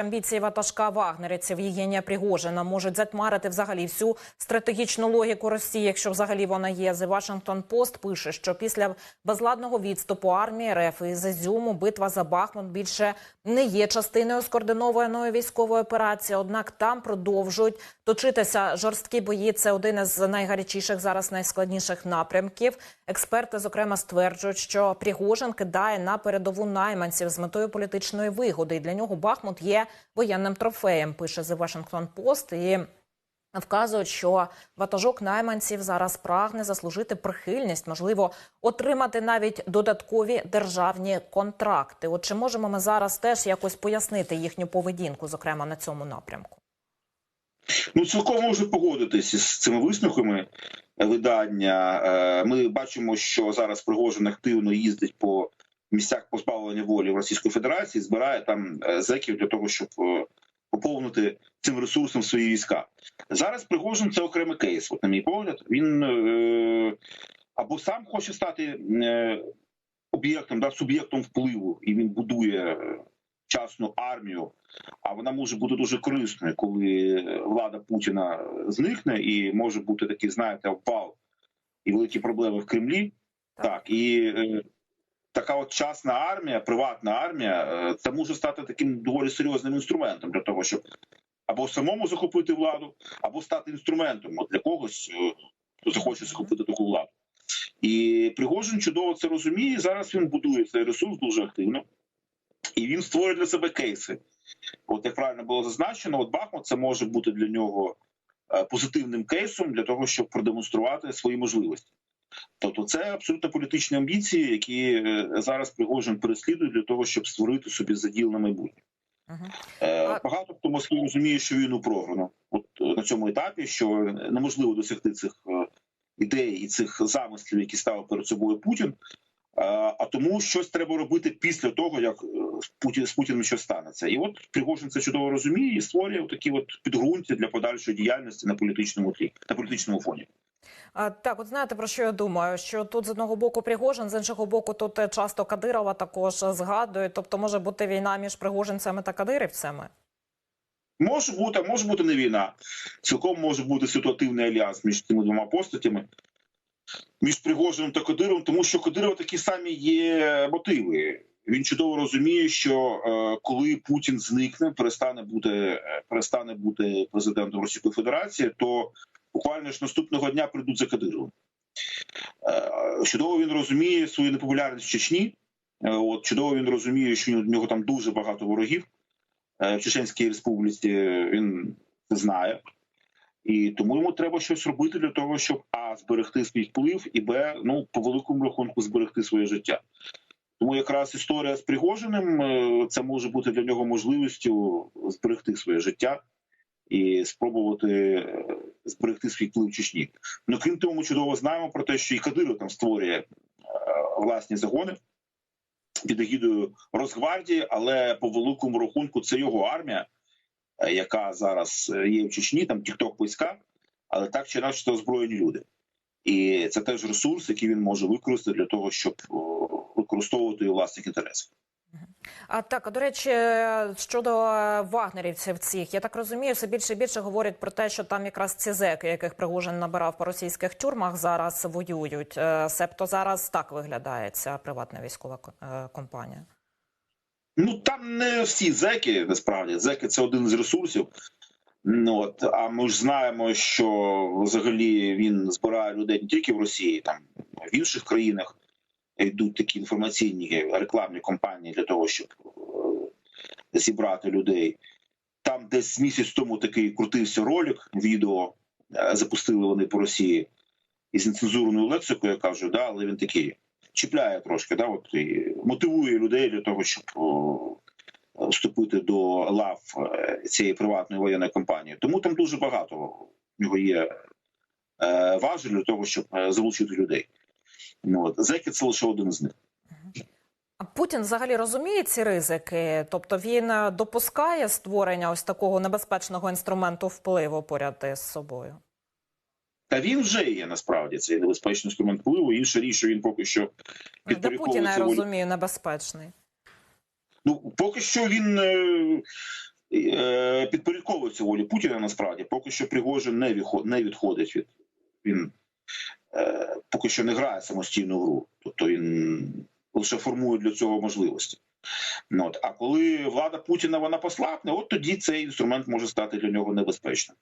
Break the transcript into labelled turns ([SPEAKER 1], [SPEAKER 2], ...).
[SPEAKER 1] Амбіції ватажка вагнерівців Євгенія Пригожина можуть затьмарити взагалі всю стратегічну логіку Росії, якщо взагалі вона є. The Washington Post пише, що після безладного відступу армії РФ із Ізюму битва за Бахмут більше не є частиною скоординованої військової операції. Однак там продовжують точитися жорсткі бої. Це один із найгарячіших зараз найскладніших напрямків. Експерти зокрема стверджують, що Пригожин кидає на передову найманців з метою політичної вигоди. І для нього Бахмут є воєнним трофеєм. Пише The Washington Post. І Вказують, що ватажок найманців зараз прагне заслужити прихильність, можливо, отримати навіть додаткові державні контракти. От чи можемо ми зараз теж якось пояснити їхню поведінку, зокрема на цьому напрямку?
[SPEAKER 2] Ну, цілком можу погодитися з цими висновками видання. Е, Ми бачимо, що зараз Пригожин активно їздить по місцях позбавлення волі в Російської Федерації, збирає там е, зеків для того, щоб е, поповнити цим ресурсом свої війська. Зараз Пригожин це окремий кейс. От, на мій погляд, він е, або сам хоче стати об'єктом, да, суб'єктом впливу, і він будує частну армію. А вона може бути дуже корисною, коли влада Путіна зникне, і може бути такий, знаєте, обвал і великі проблеми в Кремлі. Так, і така от частна армія, приватна армія, е, це може стати таким доволі серйозним інструментом для того, щоб або самому захопити владу, або стати інструментом для когось, е, хто захоче захопити таку владу. І Пригожин чудово це розуміє. Зараз він будує цей ресурс дуже активно, і він створює для себе кейси. От як правильно було зазначено, от Бахмут це може бути для нього е, позитивним кейсом для того, щоб продемонструвати свої можливості. Тобто, це абсолютно політичні амбіції, які е, зараз Пригожин переслідує для того, щоб створити собі заділ на майбутнє. Uh-huh. Багато хто Москві розуміє, що війну програно. От на цьому етапі, що неможливо досягти цих е, ідей і цих замислів, які ставив перед собою Путін. А тому щось треба робити після того, як Путін з Путіним щось станеться, і от Пригожин це чудово розуміє і створює такі от підґрунтя для подальшої діяльності на політичному тлі на політичному фоні.
[SPEAKER 1] Так, от знаєте про що я думаю? Що тут з одного боку Пригожин, з іншого боку, тут часто Кадирова також згадують. Тобто, може бути війна між пригожинцями та кадирівцями.
[SPEAKER 2] Може бути, а може бути не війна. Цілком може бути ситуативний альянс між цими двома постатями між Пригожином та Кадировим, тому що Кадирова такі самі є мотиви. Він чудово розуміє, що е, коли Путін зникне, перестане бути перестане бути президентом Російської Федерації, то буквально ж наступного дня прийдуть за Кадировим. Е, чудово він розуміє свою непопулярність в Чечні. Е, от чудово він розуміє, що в нього там дуже багато ворогів е, в Чеченській Республіці. Він це знає. І тому йому треба щось робити для того, щоб а зберегти свій вплив, і б ну по великому рахунку зберегти своє життя. Тому якраз історія з Пригожиним це може бути для нього можливістю зберегти своє життя і спробувати зберегти свій вплив в Чечні. Ну крім того, ми чудово знаємо про те, що і Кадиров там створює власні загони під егідою Росгвардії, але по великому рахунку це його армія яка зараз є в Чечні, там тікток війська, але так чи інакше це озброєні люди, і це теж ресурс, який він може використати для того, щоб використовувати власних інтересах.
[SPEAKER 1] А так, до речі, щодо вагнерівців цих, я так розумію, все більше і більше говорять про те, що там якраз ці зеки, яких Пригожин набирав по російських тюрмах, зараз воюють. Себто зараз так виглядає ця приватна військова компанія.
[SPEAKER 2] Ну там не всі зеки, насправді зеки це один з ресурсів. Ну, от, А ми ж знаємо, що взагалі він збирає людей не тільки в Росії, там в інших країнах йдуть такі інформаційні рекламні кампанії для того, щоб зібрати людей. Там десь місяць тому такий крутився ролик, відео запустили вони по Росії із нецензурною лексикою, я кажу, да, але він такий чіпляє трошки, да, от і мотивує людей для того, щоб о, вступити до лав цієї приватної воєнної компанії. Тому там дуже багато в нього є е, важель для того, щоб залучити людей. Ну, от, Зеки це лише один з них.
[SPEAKER 1] А Путін взагалі розуміє ці ризики, тобто він допускає створення ось такого небезпечного інструменту впливу поряд із собою.
[SPEAKER 2] Та він вже є насправді цей небезпечний інструмент впливу. Інша річ, що він поки що
[SPEAKER 1] Для Путіна я розумію, небезпечний.
[SPEAKER 2] Ну поки що він е, підпорядковується волі Путіна. Насправді, поки що Пригожин не відходить від він е, поки що не грає самостійну гру, тобто він лише формує для цього можливості. Ну, от. А коли влада Путіна вона послабне, от тоді цей інструмент може стати для нього небезпечним.